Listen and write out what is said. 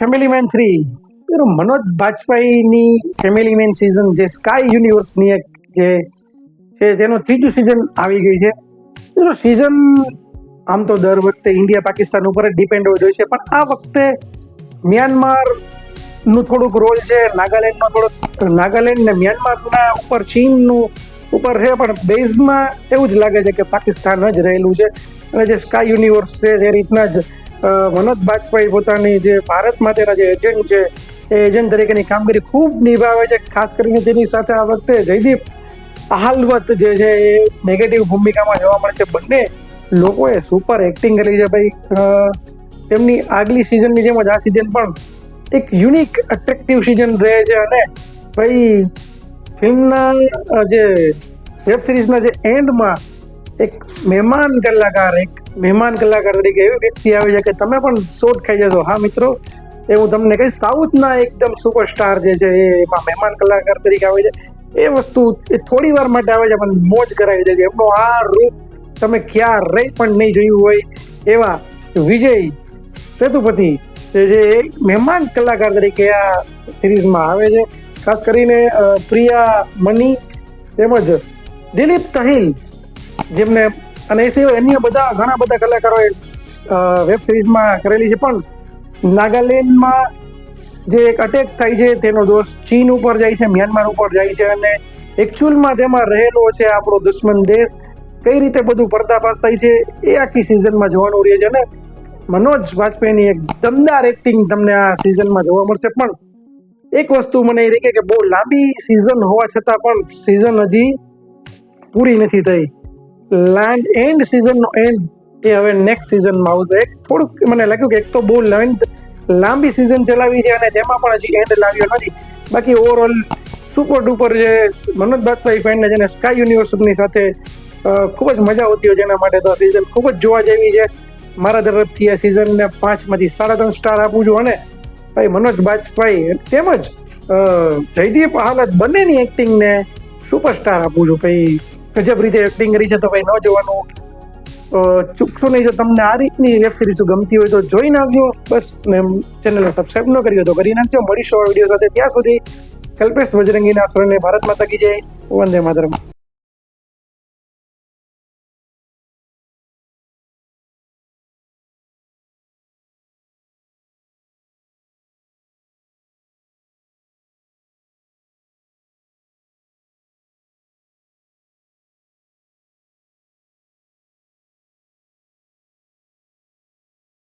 Family main three Manoj બાજપાઈની family main season જે sky યુનિવર્સની એક જે છે, જેનું ત્રીજું સિઝન આવી ગઈ છે. સિઝન આમ તો દર વખતે ઇન્ડિયા પાકિસ્તાન ઉપર જ ડિપેન્ડ હોય છે, પણ આ વખતે મ્યાનમારનું થોડુંક રોલ છે નાગાલેન્ડનો થોડોક નાગાલેન્ડ ને મ્યાનમારના ઉપર ચીનનું ઉપર છે, પણ બેઝમાં એવું જ લાગે છે કે પાકિસ્તાન જ રહેલું છે. અને જે સ્કાય યુનિવર્સ છે, જે રીતના જ મનોજ બાજપાઈ પોતાની જે ભારત માટેના જે એજન્ટ છે, એ એજન્ટ તરીકેની કામગીરી ખૂબ નિભાવે છે. ખાસ કરીને તેની સાથે આ વખતે જયદીપ આહાલવત જે છે, એ નેગેટિવ ભૂમિકામાં જોવા મળે છે. બંને લોકોએ સુપર એક્ટિંગ કરી છે ભાઈ. તેમની આગલી સિઝનની જેમ જ આ સિઝન પણ એક યુનિક અટ્રેક્ટિવ સિઝન રહે છે અને ભાઈ ફિલ્મના જે વેબ સિરીઝના જે એન્ડમાં એક મહેમાન કલાકાર, એક મહેમાન કલાકાર તરીકે એવી વ્યક્તિ આવે છે કે તમે પણ શોટ ખાઈ જશો. હા, મિત્રો, એ હું તમને કહીશ, સાઉથના એકદમ સુપરસ્ટાર જે છે એમાં મહેમાન કલાકાર તરીકે આવે છે. એ વસ્તુ એ થોડી વાર માટે આવે છે, પણ મોજ કરાવી દે છે એમનો આ રૂપ તમે ક્યાં રહી પણ નહીં જોયું હોય એવા વિજય સેતુપતિ જે છે એ મહેમાન કલાકાર તરીકે આ સિરીઝમાં આવે છે. ખાસ કરીને પ્રિયા મની તેમજ દિલીપ તહિલ જેમને અને એ સિવાય અન્ય બધા ઘણા બધા કલાકારોએ વેબ સિરીઝમાં કરેલી છે. પણ નાગાલેન્ડમાં જે એક અટેક થાય છે તેનો દોષ ચીન ઉપર જાય છે, મ્યાનમાર ઉપર જાય છે અને એકચ્યુઅલમાં તેમાં રહેલો છે આપણો દુશ્મન દેશ. કઈ રીતે બધું પર્દાફાશ થાય છે એ આખી સિઝનમાં જોવાનું રહે છે અને મનોજ વાજપેયીની એક દમદાર એક્ટિંગ તમને આ સિઝનમાં જોવા મળશે. પણ એક વસ્તુ મને એ રહી કે બહુ લાંબી સિઝન હોવા છતાં પણ સિઝન હજી પૂરી નથી થઈ. લેન્ડ એન્ડ સિઝનનો એન્ડ એ હવે નેક્સ્ટ સિઝનમાં આવશે. થોડુંક મને લાગ્યું કે એક તો બહુ લેન્થ લાંબી સિઝન ચલાવી છે અને તેમાં પણ હજી એન્ડ લાવ્યો નથી. બાકી ઓવરઓલ સુપર ડુપર જે મનોજ બાજપાઈ ફેનને જેને સ્કાય યુનિવર્સિટીની સાથે ખૂબ જ મજા આવતી હોય જેના માટે તો સિઝન ખૂબ જ જોવા જેવી છે. મારા તરફથી આ સિઝનને પાંચમાંથી સાડા ત્રણ સ્ટાર આપું છું અને ભાઈ મનોજ બાજપાઈ તેમજ જયદીપ હાલત બંનેની એક્ટિંગને સુપરસ્ટાર આપું છું. ભાઈ ગજબ રીતે એક્ટિંગ કરી છે તો ભાઈ ન જોવાનું. ચૂકશો નહીં જો તમને આ રીતની વેબ સિરીઝ ગમતી હોય તો જોઈ નાખજો. બસ, ને ચેનલને સબસ્ક્રાઈબ ન કરી તો કરી નાખજો. મળીશું આ વીડિયો સાથે. ત્યાં સુધી કલ્પેશ બજરંગીના સ્વરને ભારત માતા કી જય. વંદે માતરમ.